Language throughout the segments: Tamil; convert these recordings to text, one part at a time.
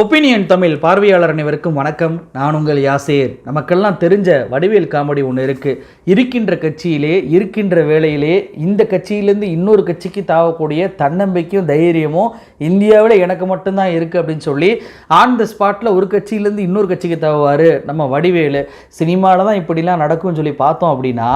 ஒப்பீனியன் தமிழ் பார்வையாளர் அனைவருக்கும் வணக்கம். நான் உங்கள் யாசேர். நமக்கெல்லாம் தெரிஞ்ச வடிவேல் காமெடி ஒன்று இருக்குது இருக்கின்ற கட்சியிலே இருக்கின்ற வேளையிலே இந்த கட்சியிலேருந்து இன்னொரு கட்சிக்கு தாவக்கூடிய தன்னம்பிக்கையும் தைரியமும் இந்தியாவில் எனக்கு மட்டும்தான் இருக்குது அப்படின்னு சொல்லி ஆன் த ஸ்பாட்டில் ஒரு கட்சியிலேருந்து இன்னொரு கட்சிக்கு தாவுவார் நம்ம வடிவேலு. சினிமாவில் தான் இப்படிலாம் நடக்கும்னு சொல்லி பார்த்தோம் அப்படின்னா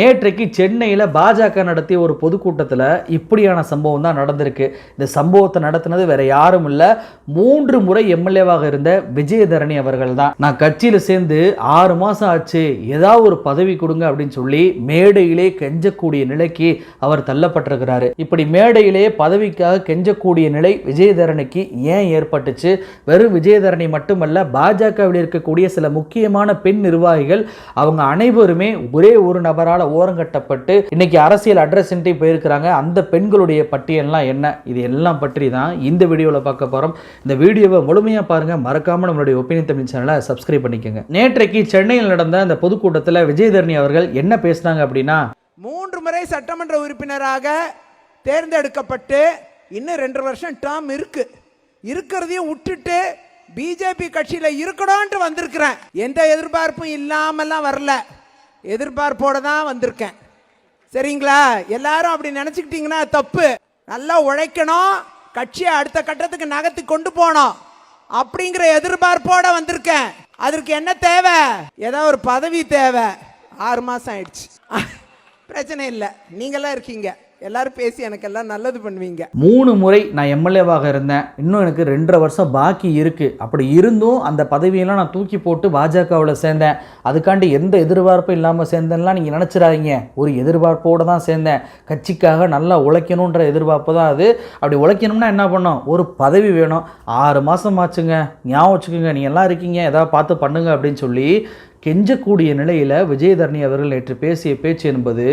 நேற்றைக்கு சென்னையில் பாஜக நடத்திய ஒரு பொதுக்கூட்டத்தில் இப்படியான சம்பவம் தான் நடந்திருக்கு. இந்த சம்பவத்தை நடத்தினது வேறு யாரும் இல்லை. மூன்று முறை எம்எல்ஏவாக இருந்த விஜயதரணி அவர்கள் தான் நான் கட்சியில் சேர்ந்து ஆறு மாதம் ஆச்சு ஏதாவது ஒரு பதவி கொடுங்க அப்படின்னு சொல்லி மேடையிலே கெஞ்சக்கூடிய நிலைக்கு அவர் தள்ளப்பட்டிருக்கிறாரு. இப்படி மேடையிலே பதவிக்காக கெஞ்சக்கூடிய நிலை விஜயதரணிக்கு ஏன் ஏற்பட்டுச்சு? வெறும் விஜயதரணி மட்டுமல்ல பாஜகவில் இருக்கக்கூடிய சில முக்கியமான பெண் நிர்வாகிகள் அவங்க அனைவருமே ஒரே ஒரு நபரால் ஓரங்கட்டப்பட்டு இன்னைக்கு அரசியல் அட்ரஸ் போயிருக்கிறாங்க. அந்த பெண்களுடைய பட்டியல்லாம் என்ன? இது எல்லாம் பற்றி தான் இந்த வீடியோவில் பார்க்க போகிறோம் இந்த வீடியோவை முழுமையாக பாருங்கள் மறக்காமல் நம்மளுடைய ஒப்பீனியன் தமிழ் சேனலை சப்ஸ்கிரைப் பண்ணிக்கோங்க. நேற்றைக்கு சென்னையில் நடந்த அந்த பொதுக்கூட்டத்தில் விஜயதரணி அவர்கள் என்ன பேசினாங்க அப்படின்னா மூன்று முறை சட்டமன்ற உறுப்பினராக தேர்ந்தெடுக்கப்பட்டு இன்னும் ரெண்டு வருஷம் டேர்ம் இருக்கு. இருக்கிறதையும் விட்டுட்டு பிஜேபி கட்சியில் இருக்கணும்ன்ட்டு வந்திருக்கிறேன். எந்த எதிர்பார்ப்பும் இல்லாமலாம் வரல. எதிர்பார்ப்போட தான் வந்திருக்கேன். சரிங்களா? எல்லாரும் அப்படி நினச்சிக்கிட்டிங்கன்னா தப்பு. நல்லா உழைக்கணும். கட்சியை அடுத்த கட்டத்துக்கு நகர்த்தி கொண்டு போனோம் அப்படிங்கிற எதிர்பார்ப்போட வந்திருக்கேன். அதற்கு என்ன தேவை? ஏதோ ஒரு பதவி தேவை. ஆறு மாசம் ஆயிடுச்சு. பிரச்சனை இல்லை. நீங்களாம் இருக்கீங்க. எல்லாரும் பேசி எனக்கு எல்லாம் நல்லது பண்ணுவீங்க. மூணு முறை நான் எம்எல்ஏவாக இருந்தேன். இன்னும் எனக்கு ரெண்டரை வருஷம் பாக்கி இருக்குது அப்படி இருந்தும் அந்த பதவியெல்லாம் நான் தூக்கி போட்டு பாஜகவில் சேர்ந்தேன். அதுக்காண்டி எந்த எதிர்பார்ப்பும் இல்லாமல் சேர்ந்தேன்லாம் நீங்கள் நினச்சிடாதீங்க. ஒரு எதிர்பார்ப்போடு தான் சேர்ந்தேன். கட்சிக்காக நல்லா உழைக்கணுன்ற எதிர்பார்ப்பு தான் அது. அப்படி உழைக்கணும்னா என்ன பண்ணோம் ஒரு பதவி வேணும். ஆறு மாதம் ஆச்சுங்க. ஞாபகம் வச்சுக்கோங்க. நீங்கள் எல்லாம் இருக்கீங்க. ஏதாவது பார்த்து பண்ணுங்க அப்படின்னு சொல்லி கெஞ்சக்கூடிய நிலையில் விஜயதரணி அவர்கள் நேற்று பேசிய பேச்சு என்பது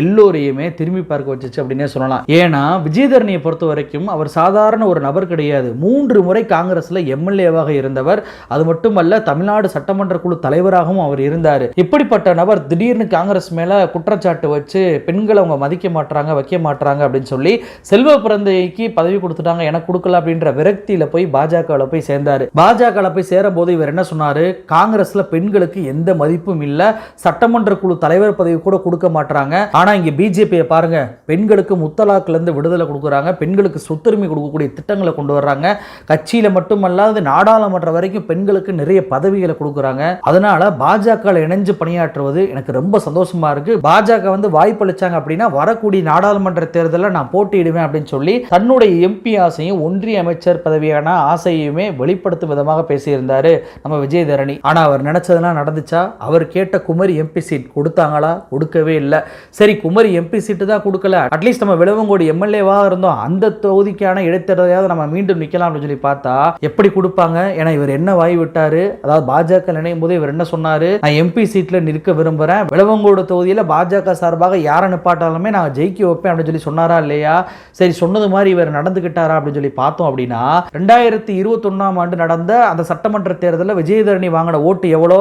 எல்லோரையுமே திரும்பி பார்க்க வச்சுச்சு அப்படின்னே சொல்லலாம். ஏன்னா விஜயதரணியை பொறுத்த வரைக்கும் அவர் சாதாரண ஒரு நபர் கிடையாது. மூன்று முறை காங்கிரஸில் எம்எல்ஏவாக இருந்தவர். அது மட்டுமல்ல தமிழ்நாடு சட்டமன்ற குழு தலைவராகவும் அவர் இருந்தார். இப்படிப்பட்ட நபர் திடீர்னு காங்கிரஸ் மேலே குற்றச்சாட்டு வச்சு பெண்களை அவங்க மதிக்க மாட்றாங்க வைக்க மாட்றாங்க அப்படின்னு சொல்லி செல்வ பிறந்தைக்கு பதவி கொடுத்துட்டாங்க எனக்கு கொடுக்கல அப்படின்ற விரக்தியில் போய் பாஜகவில் போய் சேர்ந்தார். பாஜகவில் போய் சேரும்போது இவர் என்ன சொன்னார்? காங்கிரஸில் பெண்களுக்கு எந்த மதிப்பும் இல்லை. சட்டமன்ற குழு தலைவர் பதவி கூட கொடுக்க மாட்டாங்க ஆனால் இங்கே பிஜேபியை பாருங்க பெண்களுக்கு முத்தலாக்கிலேருந்து விடுதலை கொடுக்குறாங்க. பெண்களுக்கு சொத்துரிமை கொடுக்கக்கூடிய திட்டங்களை கொண்டு வர்றாங்க. கட்சியில் மட்டுமல்லாது நாடாளுமன்றம் வரைக்கும் பெண்களுக்கு நிறைய பதவிகளை கொடுக்குறாங்க. அதனால பாஜக இணைஞ்சு பணியாற்றுவது எனக்கு ரொம்ப சந்தோஷமா இருக்கு. பாஜக வந்து வாய்ப்பளிச்சாங்க அப்படின்னா வரக்கூடிய நாடாளுமன்ற தேர்தலில் நான் போட்டியிடுவேன் அப்படின்னு சொல்லி தன்னுடைய எம்பி ஆசையும் ஒன்றிய அமைச்சர் பதவியான ஆசையுமே வெளிப்படுத்தும் விதமாக பேசியிருந்தாரு நம்ம விஜயதரணி. ஆனால் அவர் நினைச்சதெல்லாம் வந்துச்சா? அவர் கேட்ட குமரி எம்பி சீட் கொடுத்தாங்களா? கொடுக்கவே இல்லை. சரி குமரி எம்பி சீட்டு தான் கொடுக்கல. அட்லீஸ்ட் நம்ம விளவங்கோடு எம்எல்ஏவாக இருந்தோம். அந்த தொகுதிக்கான இடைத்தேர்தலையாவது நம்ம மீண்டும் நிற்கலாம் அப்படின்னு சொல்லி பார்த்தா எப்படி கொடுப்பாங்க? ஏன்னா இவர் என்ன வாய் விட்டார்? அதாவது பாஜக நினையும் போது இவர் என்ன சொன்னார்? நான் எம்பி சீட்டில் நிற்க விரும்புகிறேன் விளவங்கோடு தொகுதியில் பாஜக சார்பாக யாரை நிப்பாட்டாலுமே நான் ஜெயிக்க வைப்பேன் அப்படின்னு சொல்லி சொன்னாரா இல்லையா? சரி சொன்னது மாதிரி இவர் நடந்துக்கிட்டாரா அப்படின்னு சொல்லி பார்த்தோம் அப்படின்னா ரெண்டாயிரத்தி இருபத்தொன்னாம் ஆண்டு நடந்த அந்த சட்டமன்ற தேர்தலில் விஜயதரணி வாங்கின ஓட்டு எவ்வளோ?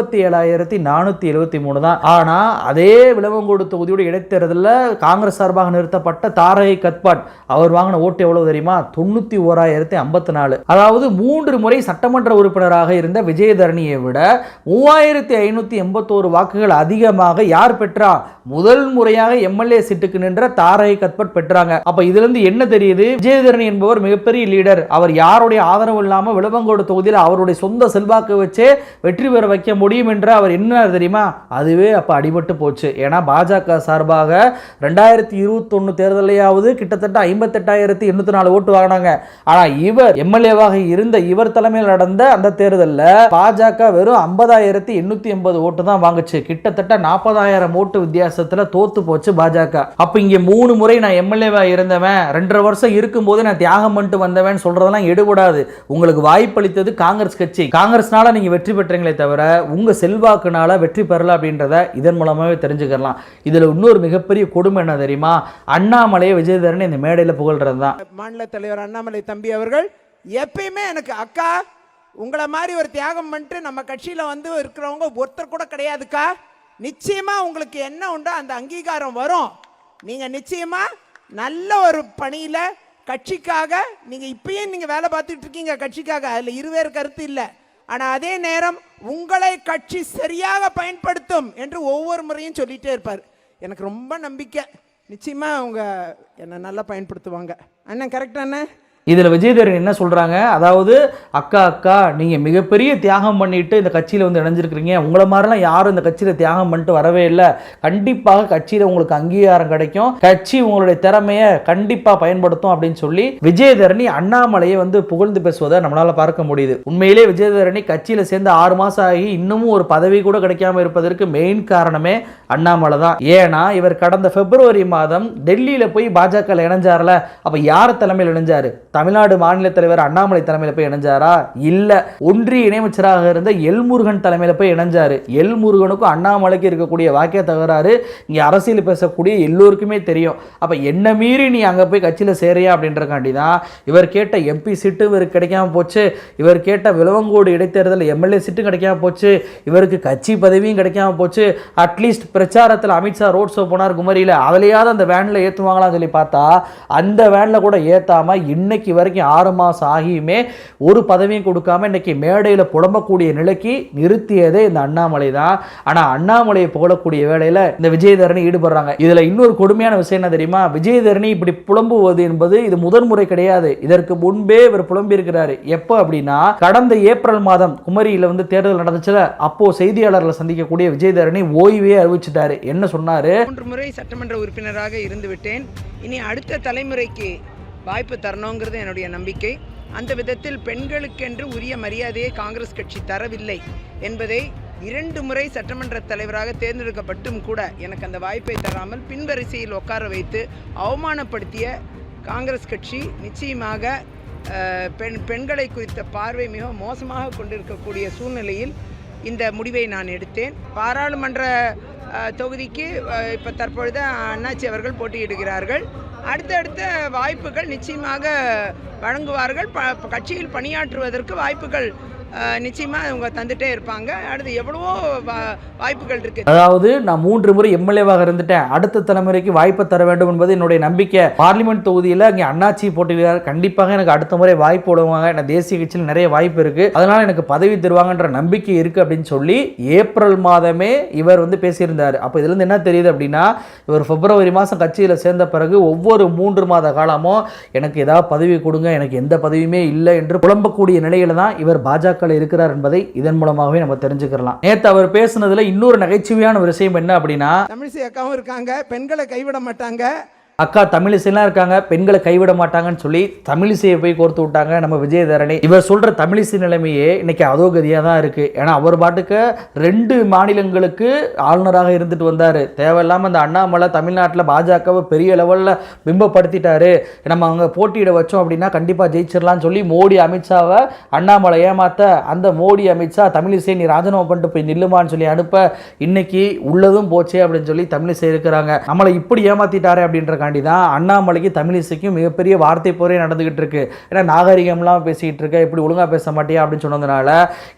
ஐம்பத்தி ஏழாயிரத்தி நானூற்றி எழுபத்தி மூணு தான். ஆனால் அதே விளவங்கோடு தொகுதியோட இடைத்தேர்தலில் காங்கிரஸ் சார்பாக நிறுத்தப்பட்ட தாரகை கத்பாட் அவர் வாங்கின ஓட்டு எவ்வளவு தெரியுமா? தொண்ணூற்றி ஓராயிரத்தி ஐம்பத்தி நாலு. அதாவது மூன்று முறை சட்டமன்ற உறுப்பினராக இருந்த விஜயதரணியை விட மூவாயிரத்தி ஐநூற்றி எண்பத்தோரு வாக்குகள் அதிகமாக யார் பெற்றா? முதல் முறையாக எம்எல்ஏ சீட்டுக்கு நின்ற தாரகை கத்பட் பெற்றாங்க. அப்ப இதுல இருந்து என்ன தெரியுது? விஜயதரணி என்பவர் மிகப்பெரிய லீடர் அவர் யாருடைய ஆதரவு இல்லாம விளவங்கோடு தொகுதியில் அவருடைய சொந்த செல்வாக்கு வச்சே வெற்றி பெற வைக்க முடியும் என்று அவர் என்ன தெரியுமா? அதுவே அப்ப அடிபட்டு போச்சு. ஏன்னா பாஜக சார்பாக ரெண்டாயிரத்தி இருபத்தொன்னு தேர்தலையாவது கிட்டத்தட்ட ஐம்பத்தெட்டாயிரத்தி எண்ணூத்தி நாலு ஓட்டு வாங்கினாங்க. ஆனா இவர் எம்எல்ஏவாக இருந்த இவர் தலைமையில் நடந்த அந்த தேர்தலில் பாஜக வெறும் ஐம்பதாயிரத்தி எண்ணூத்தி எண்பது ஓட்டு தான் வாங்குச்சு. கிட்டத்தட்ட நாற்பதாயிரம் ஓட்டு வித்தியாசத்தில் தோத்து போச்சு பாஜக அப்போ இங்கே மூணு முறை நான் எம்எல்ஏவா இருந்தவன் ரெண்டரை வருஷம் இருக்கும்போது நான் தியாகம் பண்ணிட்டு வந்தவன் சொல்றதெல்லாம் எடுபடாது உங்களுக்கு வாய்ப்பளித்தது காங்கிரஸ் கட்சி காங்கிரஸ்னால நீங்க வெற்றி பெற்றீங்களே தவிர உங்க செல்வாக்குனால வெற்றி பெறல அப்படின்றத இதன் மூலமாகவே தெரிஞ்சுக்கலாம் இதுல இன்னொரு மிகப்பெரிய கொடுமை என்ன தெரியுமா அண்ணாமலையை விஜயதரன் இந்த மேடையில் புகழ்றது தான் மாநில தலைவர் அண்ணாமலை தம்பி அவர்கள் எப்பயுமே எனக்கு அக்கா உங்களை மாதிரி ஒரு தியாகம் பண்ணிட்டு நம்ம கட்சியில் வந்து இருக்கிறவங்க ஒருத்தர் கூட கிடையாதுக்கா நிச்சயமா உங்களுக்கு என்ன உண்டோ அந்த அங்கீகாரம் வரும். நீங்க நிச்சயமா நல்ல ஒரு பணியில கட்சிக்காக நீங்க இப்பயும் நீங்க வேலை பார்த்துட்டு இருக்கீங்க கட்சிக்காக அதுல இருவேறு கருத்து இல்லை. ஆனா அதே நேரம் உங்களை கட்சி சரியாக பயன்படுத்தும் என்று ஒவ்வொரு முறையும் சொல்லிட்டே இருப்பார். எனக்கு ரொம்ப நம்பிக்கை. நிச்சயமா அவங்க என்னை நல்லா பயன்படுத்துவாங்க. அண்ணன் கரெக்டாண்ணே இதில் விஜயதரன் என்ன சொல்கிறாங்க அதாவது அக்கா அக்கா நீங்கள் மிகப்பெரிய தியாகம் பண்ணிட்டு இந்த கட்சியில் வந்து இணைஞ்சிருக்கிறீங்க. உங்களை மாதிரிலாம் யாரும் இந்த கட்சியில் தியாகம் பண்ணிட்டு வரவே இல்லை. கண்டிப்பாக கட்சியில் உங்களுக்கு அங்கீகாரம் கிடைக்கும். கட்சி உங்களுடைய திறமையை கண்டிப்பாக பயன்படுத்தும் அப்படின்னு சொல்லி விஜயதரணி அண்ணாமலையை வந்து புகழ்ந்து பேசுவதை நம்மளால் பார்க்க முடியுது. உண்மையிலே விஜயதரணி கட்சியில் சேர்ந்து ஆறு மாதம் ஆகி இன்னமும் ஒரு பதவி கூட கிடைக்காம இருப்பதற்கு மெயின் காரணமே அண்ணாமலை தான். ஏன்னா இவர் கடந்த பிப்ரவரி மாதம் டெல்லியில் போய் பாஜக இணைஞ்சார்ல. அப்போ யார் தலைமையில் இணைஞ்சார்? தமிழ்நாடு மாநில தலைவர் அண்ணாமலை தலைமையில் போய் இணைஞ்சாரா? இல்லை. ஒன்றிய இணையமைச்சராக இருந்த எல் முருகன் தலைமையில் போய் இணைஞ்சாரு. எல்முருகனுக்கும் அண்ணாமலைக்கு இருக்கக்கூடிய வாக்கிய தகராறு. இங்கே அரசியல் பேசக்கூடிய எல்லோருக்குமே தெரியும். அப்போ என்ன மீறி நீ அங்கே போய் கட்சியில் சேரியா அப்படின்றக்காண்டி தான் இவர் கேட்ட எம்பி சீட்டு இவருக்கு கிடைக்காம போச்சு. இவர் கேட்ட விலவங்கோடு இடைத்தேர்தல் எம்எல்ஏ சீட்டும் கிடைக்காம போச்சு. இவருக்கு கட்சி பதவியும் கிடைக்காம போச்சு. அட்லீஸ்ட் பிரச்சாரத்தில் அமித்ஷா ரோட் ஷோ போனார் குமரியில். அதுலையாவது அந்த வேனில் ஏற்றுவாங்களான்னு சொல்லி பார்த்தா அந்த வேனில் கூட ஏற்றாமல் இன்னைக்கு வரைக்கும் ஆறு மாதம் ஆகியுமே ஒரு பதவியும் கொடுக்காம இன்னைக்கு மேடையில் புலம்பக்கூடிய நிலைக்கு நிறுத்தியதே இந்த அண்ணாமலை தான். ஆனால் அண்ணாமலையை புகழக்கூடிய வேலையில் இந்த விஜயதரணி ஈடுபடுறாங்க. இதில் இன்னொரு கொடுமையான விஷயம் என்ன தெரியுமா? விஜயதரணி இப்படி புலம்புவது என்பது இது முதன்முறை கிடையாது. இதற்கு முன்பே இவர் புலம்பியிருக்கிறாரு. எப்போ அப்படின்னா கடந்த ஏப்ரல் மாதம் குமரியில் வந்து தேர்தல் நடந்துச்சுல அப்போ செய்தியாளர்களை சந்திக்கக்கூடிய விஜயதரணி ஓய்வே அறிவிச்சிட்டாரு. என்ன சொன்னாரு? மூன்று முறை சட்டமன்ற உறுப்பினராக இருந்துவிட்டேன். இனி அடுத்த தலைமுறைக்கு வாய்ப்பு தரணுங்கிறது என்னுடைய நம்பிக்கை. அந்த விதத்தில் பெண்களுக்கென்று உரிய மரியாதையை காங்கிரஸ் கட்சி தரவில்லை என்பதை இரண்டு முறை சட்டமன்ற தலைவராக தேர்ந்தெடுக்கப்பட்டும் கூட எனக்கு அந்த வாய்ப்பை தராமல் பின்வரிசையில் உட்கார வைத்து அவமானப்படுத்திய காங்கிரஸ் கட்சி நிச்சயமாக பெண் பெண்களை குறித்த பார்வை மிக மோசமாக கொண்டிருக்கக்கூடிய சூழ்நிலையில் இந்த முடிவை நான் எடுத்தேன். பாராளுமன்ற தொகுதிக்கு இப்போ தற்பொழுது அண்ணாச்சி அவர்கள் போட்டியிடுகிறார்கள். அடுத்தடுத்த வாய்ப்புகள் நிச்சயமாக வழங்குவார்கள். ப கட்சியில் பணியாற்றுவதற்கு வாய்ப்புகள் நிச்சயமாக அவங்க தந்துட்டே இருப்பாங்க. அடுத்து எவ்வளவோ வாய்ப்புகள் இருக்கு. அதாவது நான் மூன்று முறை எம்எல்ஏவாக இருந்துட்டேன். அடுத்த தலைமுறைக்கு வாய்ப்பு தர வேண்டும் என்பது என்னுடைய நம்பிக்கை. பார்லிமெண்ட் தொகுதியில் அங்கே அண்ணாச்சி போட்டியிடுறார். கண்டிப்பாக எனக்கு அடுத்த முறை வாய்ப்பு விடுவாங்க. எனக்கு தேசிய கட்சியில் நிறைய வாய்ப்பு இருக்கு. அதனால எனக்கு பதவி தருவாங்கன்ற நம்பிக்கை இருக்கு அப்படின்னு சொல்லி ஏப்ரல் மாதமே இவர் வந்து பேசியிருந்தார். அப்போ இதுலேருந்து என்ன தெரியுது அப்படின்னா இவர் பிப்ரவரி மாதம் கட்சியில் சேர்ந்த பிறகு ஒவ்வொரு மூன்று மாத காலமும் எனக்கு ஏதாவது பதவி கொடுங்க. எனக்கு எந்த பதவியுமே இல்லை என்று புலம்பக்கூடிய நிலையில தான் இவர் பாஜக இருக்கிறார் என்பதை இதன் மூலமாகவே நம்ம தெரிஞ்சுக்கலாம் நேற்று அவர் பேசுனதுல இன்னொரு நகைச்சுவையான ஒரு விஷயம் என்ன அப்படின்னா தமிழிசை அக்காவும் இருக்காங்க பெண்களை கைவிட மாட்டாங்க அக்கா தமிழிசைலாம் இருக்காங்க பெண்களை கைவிட மாட்டாங்கன்னு சொல்லி தமிழிசையை போய் கோர்த்து விட்டாங்க நம்ம விஜயதரணி. இவர் சொல்கிற தமிழிசை நிலைமையே இன்னைக்கு அதோகதியாக தான் இருக்குது ஏன்னா அவர் பாட்டுக்கு ரெண்டு மாநிலங்களுக்கு ஆளுநராக இருந்துட்டு வந்தார். தேவையில்லாமல் அந்த அண்ணாமலை தமிழ்நாட்டில் பாஜகவை பெரிய லெவலில் பிம்பப்படுத்திட்டாரு. நம்ம அவங்க போட்டியிட வச்சோம் அப்படின்னா கண்டிப்பாக ஜெயிச்சிடலாம்னு சொல்லி மோடி அமித்ஷாவை அண்ணாமலை ஏமாத்த அந்த மோடி அமித்ஷா தமிழிசை நீ ராஜினாமா பண்ணிட்டு போய் நில்லுமான்னு சொல்லி அனுப்ப இன்னைக்கு உள்ளதும் போச்சே அப்படின்னு சொல்லி தமிழிசை இருக்கிறாங்க. நம்மளை இப்படி ஏமாத்திட்டாரே அப்படின்றக்காண்டி தான் அண்ணாமலைக்கு தமிழிசைக்கும் மிகப்பெரிய வார்த்தை போரே நடந்துகிட்டு இருக்கு. ஏன்னா நாகரிகம்லாம் பேசிக்கிட்டு இருக்க இப்படி ஒழுங்காக பேச மாட்டியா அப்படின்னு சொன்னதுனால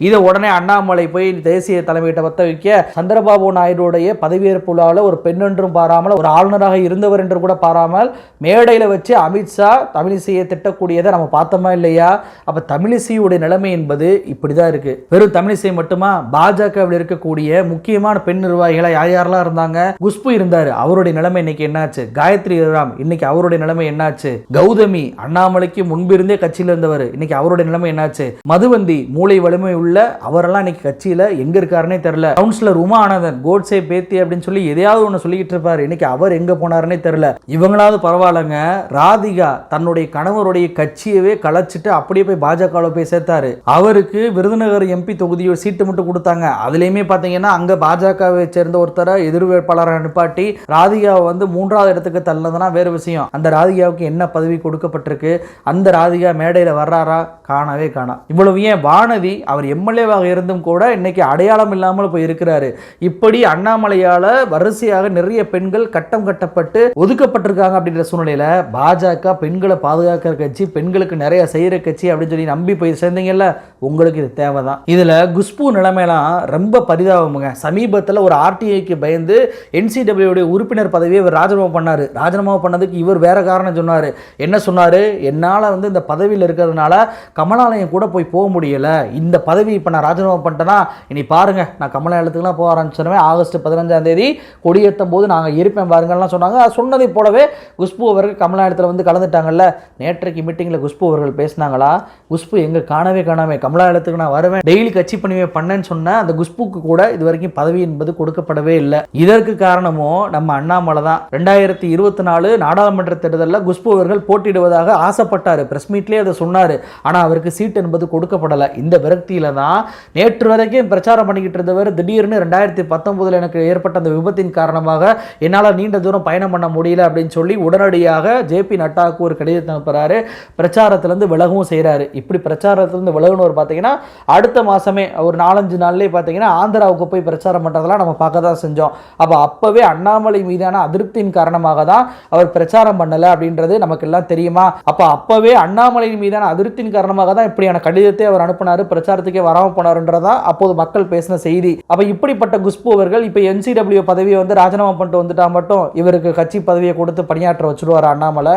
இதை உடனே அண்ணாமலை போய் தேசிய தலைமையிட்ட பற்ற வைக்க சந்திரபாபு நாயுடுடைய பதவியேற்பு விழாவில் ஒரு பெண் என்றும் பாராமல் ஒரு ஆளுநராக இருந்தவர் என்று கூட பாராமல் மேடையில் வச்சு அமித்ஷா தமிழிசையை திட்டக்கூடியதை நம்ம பார்த்தோமா இல்லையா? அப்போ தமிழிசையுடைய நிலைமை என்பது இப்படி தான் இருக்கு. வெறும் தமிழிசை மட்டுமா? பாஜகவில் இருக்கக்கூடிய முக்கியமான பெண் நிர்வாகிகளை யார் யாரெல்லாம் இருந்தாங்க? குஷ்பு இருந்தார். அவருடைய நிலைமை இன்னைக்கு என்னாச்சு? காயத்ரி ராம் இன்னைக்கு அவருடைய நிலைமை என்னாச்சு? கௌதமி அண்ணாமலைக்கு முன்பிருந்தே கட்சியில் இருந்தவர். இன்னைக்கு அவருடைய நிலைமை என்னாச்சு? மதுவந்தி மூளை வலிமை உள்ள அவரெல்லாம் இன்னைக்கு கட்சியில எங்க இருக்காருன்னே தெரியல. கவுன்சிலர் உமா ஆனந்தன் கோட்ஸே பேத்தி அப்படின்னு சொல்லி எதையாவது ஒன்று சொல்லிக்கிட்டு இருப்பாரு. இன்னைக்கு அவர் எங்க போனாருன்னே தெரியல. இவங்களாவது பரவாயில்லங்க. ராதிகா தன்னுடைய கணவருடைய கட்சியவே கலைச்சிட்டு அப்படியே போய் பாஜகவில் போய் சேர்த்தாரு. அவருக்கு விருதுநகர் எம்பி தொகுதியை சீட்டு மட்டும் கொடுத்தாங்க. அதுலயுமே பார்த்தீங்கன்னா அங்க பாஜகவை சேர்ந்த ஒருத்தரை எதிர் வேட்பாளரை அனுப்பாட்டி ராதிகாவை வந்து மூன்றாவது இடத்துக்கு தள்ளதுனா வேறு விஷயம். அந்த ராதிகாவுக்கு என்ன பதவி கொடுக்கப்பட்டிருக்கு? அந்த ராதிகா மேடையில் வர்றாரா? காணவே காணா. இவ்வளவு ஏன் வானதி அவர் எம்எல்ஏவாக இருந்தும் கூட இன்னைக்கு அடையாளம் இல்லாமல் போய் இருக்கிறாரு. இப்படி அண்ணாமலையால் வரிசையாக நிறைய பெண்கள் கட்டம் கட்டப்பட்டு ஒதுக்கப்பட்டிருக்காங்க அப்படின்ற சூழ்நிலையில் பாஜக பெண்களை பாதுகாக்கிற கட்சி பெண்களுக்கு நிறைய செய்கிற கட்சி அப்படின்னு சொல்லி நம்பி போய் சேர்ந்தீங்கல்ல உங்களுக்கு இது தேவைதான். இதில் குஷ்பு நிலைமையெல்லாம் ரொம்ப பரிதாபமுங்க. சமீபத்தில் ஒரு ஆர்டிஐக்கு பயந்து என்சிடபிள்யூடைய உறுப்பினர் பதவியை இவர் ராஜினாமா பண்ணார். ராஜினாமா ராஜினாமா பண்ணதுக்கு இவர் வேற காரணம் சொன்னார். என்ன சொன்னார்? என்னால் வந்து இந்த பதவியில் இருக்கிறதுனால கமலாலயம் கூட போய் போக முடியல. இந்த பதவி இப்போ நான் ராஜினாமா பண்ணிட்டேன்னா இனி பாருங்க நான் கமலாலயத்துக்குலாம் போக ஆரம்பிச்சிருவேன். ஆகஸ்ட் பதினஞ்சாம் தேதி கொடியேற்றும் போது நாங்கள் இருப்பேன் பாருங்கள்லாம் சொன்னாங்க. அது சொன்னதை போலவே குஷ்பு அவர்கள் கமலாலயத்தில் வந்து கலந்துட்டாங்கல்ல. நேற்றைக்கு மீட்டிங்கில் குஷ்பு அவர்கள் பேசினாங்களா? குஷ்பு எங்கே காணவே காணாமே. கமலாலயத்துக்கு நான் வருவேன். டெய்லி கட்சி பணியை பண்ணேன்னு சொன்ன அந்த குஷ்புக்கு கூட இது வரைக்கும் பதவி என்பது கொடுக்கப்படவே இல்லை. இதற்கு காரணமும் நம்ம அண்ணாமலை தான் ரெண்டாயிரத்தி இருபத்தி நாலு நாடாளுமன்ற தேர்தலில் குஷ்பு அவர்கள் போட்டியிடுவதாக ஆசைப்பட்டார். பிரஸ் மீட்லேயே அதை சொன்னார். ஆனால் அவருக்கு சீட் என்பது கொடுக்கப்படலை. இந்த விரக்தியில தான் நேற்று வரைக்கும் பிரச்சாரம் பண்ணிக்கிட்டு இருந்தவர் திடீர்னு ரெண்டாயிரத்தி பத்தொன்பதில் எனக்கு ஏற்பட்ட அந்த விபத்தின் காரணமாக என்னால் நீண்ட தூரம் பயணம் பண்ண முடியல அப்படின்னு சொல்லி உடனடியாக ஜேபி நட்டாவுக்கு ஒரு கடிதத்தை அனுப்புகிறாரு பிரச்சாரத்திலேருந்து விலகவும் செய்கிறாரு இப்படி பிரச்சாரத்திலேருந்து விலகுனவர் பார்த்தீங்கன்னா அடுத்த மாதமே ஒரு நாலஞ்சு நாள்லேயே பார்த்தீங்கன்னா ஆந்திராவுக்கு போய் பிரச்சாரம் பண்ணுறதெல்லாம் நம்ம பார்க்க தான் செஞ்சோம். அப்போ அப்போவே அண்ணாமலை மீதான அதிருப்தியின் காரணமாக தான் அவர் பிரச்சாரம் பண்ணலை அப்படின்றது நமக்கு எல்லாம் தெரியுமா? அப்போ அப்போவே அண்ணாமலையின் மீதான அதிருப்தியின் காரணமாக தான் இப்படியான கடிதத்தை அவர் அனுப்பினார் பிரச்சாரத்துக்கே வராமல் போனார்ன்றதா அப்போது மக்கள் பேசின செய்தி. அப்போ இப்படிப்பட்ட குஷ்பு அவர்கள் இப்போ என்சிடபிள்யூ பதவியை வந்து ராஜினாமா பண்ணிட்டு வந்துட்டா மட்டும் இவருக்கு கட்சி பதவியை கொடுத்து பணியாற்ற வச்சுருவார் அண்ணாமலை?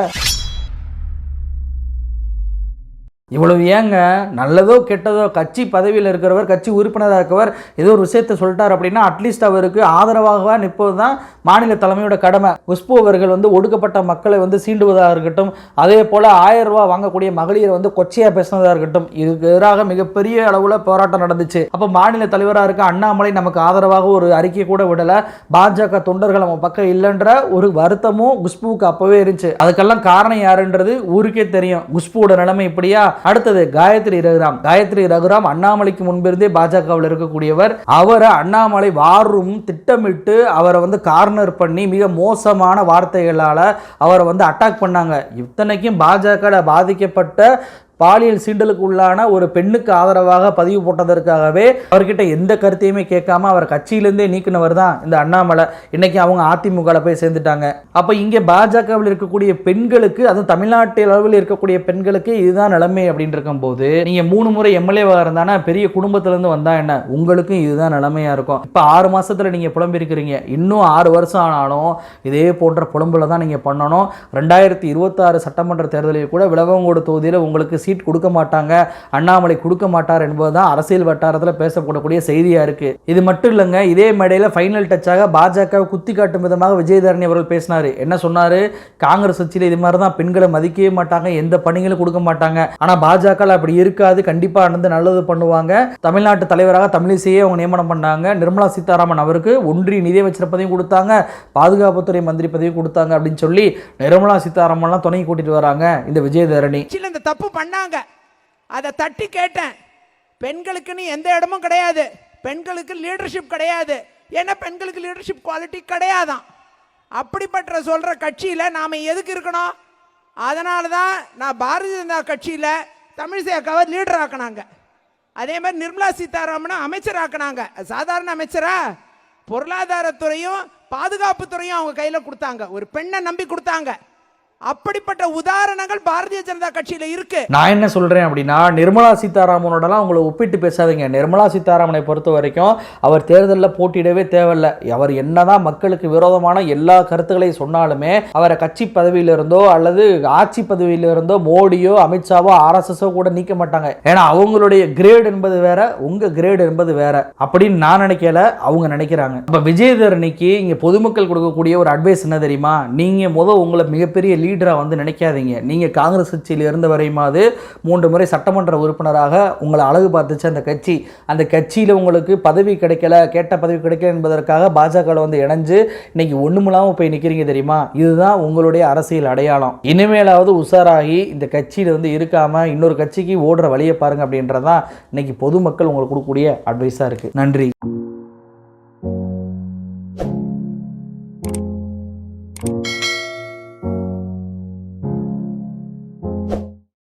இவ்வளவு ஏங்க? நல்லதோ கெட்டதோ கட்சி பதவியில் இருக்கிறவர் கட்சி உறுப்பினராக இருக்கவர் ஏதோ ஒரு விஷயத்தை சொல்லிட்டார் அப்படின்னா அட்லீஸ்ட் அவருக்கு ஆதரவாக நிற்பது தான் மாநில தலைமையோட கடமை. குஷ்பு அவர்கள் வந்து ஒடுக்கப்பட்ட மக்களை வந்து சீண்டுவதாக இருக்கட்டும் அதே போல் ஆயிரம் ரூபா வாங்கக்கூடிய மகளிரை வந்து கொச்சையாக பேசினதாக இருக்கட்டும் இதுக்கு எதிராக மிகப்பெரிய அளவில் போராட்டம் நடந்துச்சு. அப்போ மாநில தலைவராக இருக்க அண்ணாமலை நமக்கு ஆதரவாக ஒரு அறிக்கை கூட விடலை. பாஜக தொண்டர்கள் நம்ம பக்கம் இல்லைன்ற ஒரு வருத்தமும் குஷ்புவுக்கு அப்போவே இருந்துச்சு. அதுக்கெல்லாம் காரணம் யாருன்றது ஊருக்கே தெரியும். குஷ்புவோட நிலைமை இப்படியா? அடுத்தது காயத்ரி ரகுராம். காயத்ரி ரகுராம் அண்ணாமலைக்கு முன்பிருந்தே பாஜகவில் இருக்கக்கூடியவர். அவரை அண்ணாமலை வாரும் திட்டமிட்டு அவரை வந்து கார்னர் பண்ணி மிக மோசமான வார்த்தைகளால் அவரை வந்து அட்டாக் பண்ணாங்க. இத்தனைக்கும் பாஜக பாதிக்கப்பட்ட பாலியல் சீண்டலுக்கு உள்ளான ஒரு பெண்ணுக்கு ஆதரவாக பதிவு போட்டதற்காகவே அவர்கிட்ட எந்த கருத்தையுமே கேட்காம அவர் கட்சியிலேருந்தே நீக்கினவர் தான் இந்த அண்ணாமலை. இன்னைக்கு அவங்க அதிமுகவில் போய் சேர்ந்துட்டாங்க. அப்போ இங்கே பாஜகவில் இருக்கக்கூடிய பெண்களுக்கு அதுவும் தமிழ்நாட்டு அளவில் இருக்கக்கூடிய பெண்களுக்கு இதுதான் நிலைமை அப்படின்னு இருக்கும்போது நீங்கள் மூணு முறை எம்எல்ஏவாக இருந்தானா பெரிய குடும்பத்திலேருந்து வந்தால் என்ன? உங்களுக்கும் இதுதான் நிலைமையாக இருக்கும். இப்போ ஆறு மாதத்தில் நீங்கள் புலம்பிருக்கிறீங்க. இன்னும் ஆறு வருஷம் ஆனாலும் இதே போன்ற புலம்பில் தான் நீங்கள் பண்ணணும். ரெண்டாயிரத்தி இருபத்தாறு சட்டமன்ற தேர்தலில் கூட விளவங்கோடு தொகுதியில் உங்களுக்கு சீட் கொடுக்க மாட்டாங்க அண்ணாமலை கொடுக்க மாட்டார் என்பது தான் அரசியல் வட்டாரத்தில் பேசப்படக்கூடிய செய்தியாக இருக்கு. இது மட்டும் இல்லைங்க இதே மேடையில் ஃபைனல் டச்சாக பாஜக குத்தி காட்டும் விதமாக விஜயதரணி அவர்கள் பேசினார். என்ன சொன்னார்? காங்கிரஸ் கட்சியில் இது மாதிரி தான் பெண்களை மதிக்கவே மாட்டாங்க எந்த பணிகளும் கொடுக்க மாட்டாங்க. ஆனால் பாஜக அப்படி இருக்காது கண்டிப்பாக நடந்து நல்லது பண்ணுவாங்க. தமிழ்நாட்டு தலைவராக தமிழிசையே அவங்க நியமனம் பண்ணாங்க. நிர்மலா சீதாராமன் அவருக்கு ஒன்றிய நிதியமைச்சர் பதவியும் கொடுத்தாங்க பாதுகாப்புத்துறை மந்திரி பதவியும் கொடுத்தாங்க அப்படின்னு சொல்லி நிர்மலா சீதாராமன்லாம் துணை கூட்டிட்டு வராங்க இந்த விஜயதரணி இந்த தப்பு சொன்னாங்க அதை தட்டி கேட்டேன். பெண்களுக்குன்னு எந்த இடமும் கிடையாது. பெண்களுக்கு லீடர்ஷிப் கிடையாது. ஏன்னா பெண்களுக்கு லீடர்ஷிப் குவாலிட்டி கிடையாதான். அப்படிப்பட்ட சொல்கிற கட்சியில் நாம் எதுக்கு இருக்கணும்? அதனால தான் நான் பாரதிய ஜனதா கட்சியில் தமிழிசை அக்காவை லீடர் ஆக்கினாங்க. அதே மாதிரி நிர்மலா சீதாராமனை அமைச்சர் ஆக்கினாங்க. சாதாரண அமைச்சரா? பொருளாதாரத்துறையும் பாதுகாப்புத்துறையும் அவங்க கையில் கொடுத்தாங்க. ஒரு பெண்ணை நம்பி கொடுத்தாங்க. அப்படிப்பட்ட உதாரணங்கள் பாரதிய ஜனதா கட்சியில இருக்கு. நான் என்ன சொல்கிறேன் அப்படின்னா நிர்மலா சீதாராமனோடலாம் உங்களை ஒப்பிட்டு பேசாதீங்க. நிர்மலா சீதாராமனை பொறுத்த வரைக்கும் அவர் தேர்தலில் போட்டியிடவே தேவையில்லை. அவர் என்னதான் மக்களுக்கு விரோதமான எல்லா கருத்துக்களையும் சொன்னாலுமே அவரை கட்சி பதவியிலிருந்தோ அல்லது ஆட்சி பதவியிலிருந்தோ மோடியோ அமித்ஷாவோ ஆர்எஸ்எஸோ கூட நீக்க மாட்டாங்க. ஏன்னா அவங்களுடைய கிரேட் என்பது வேற உங்க கிரேட் என்பது வேற. அப்படின்னு நான் நினைக்கல அவங்க நினைக்கிறாங்க. இப்போ விஜயதரணிக்கு இங்கே பொதுமக்கள் கொடுக்கக்கூடிய ஒரு அட்வைஸ் என்ன தெரியுமா? நீங்கள் முத உங்களை மிகப்பெரிய லீடராக வந்து நினைக்காதீங்க. நீங்கள் காங்கிரஸ் கட்சியில் இருந்த வரையுமாவது மூன்று முறை சட்டமன்ற உறுப்பினராக உங்களை அழகு பார்த்துச்சு அந்த கட்சி. அந்த கட்சியில் உங்களுக்கு பதவி கிடைக்கல கேட்ட பதவி கிடைக்கல என்பதற்காக பாஜகவில் வந்து இணைஞ்சு இன்னைக்கு ஒன்றுமில்லாமல் போய் நிற்கிறீங்க தெரியுமா? இதுதான் உங்களுடைய அரசியல் அடையாளம். இனிமேலாவது உஷாராகி இந்த கட்சியில் வந்து இருக்காமல் இன்னொரு கட்சிக்கு ஓடுற வழியை பாருங்க அப்படின்றதான் இன்னைக்கு பொதுமக்கள் உங்களுக்கு கொடுக்கக்கூடிய அட்வைஸாக இருக்குது நன்றி.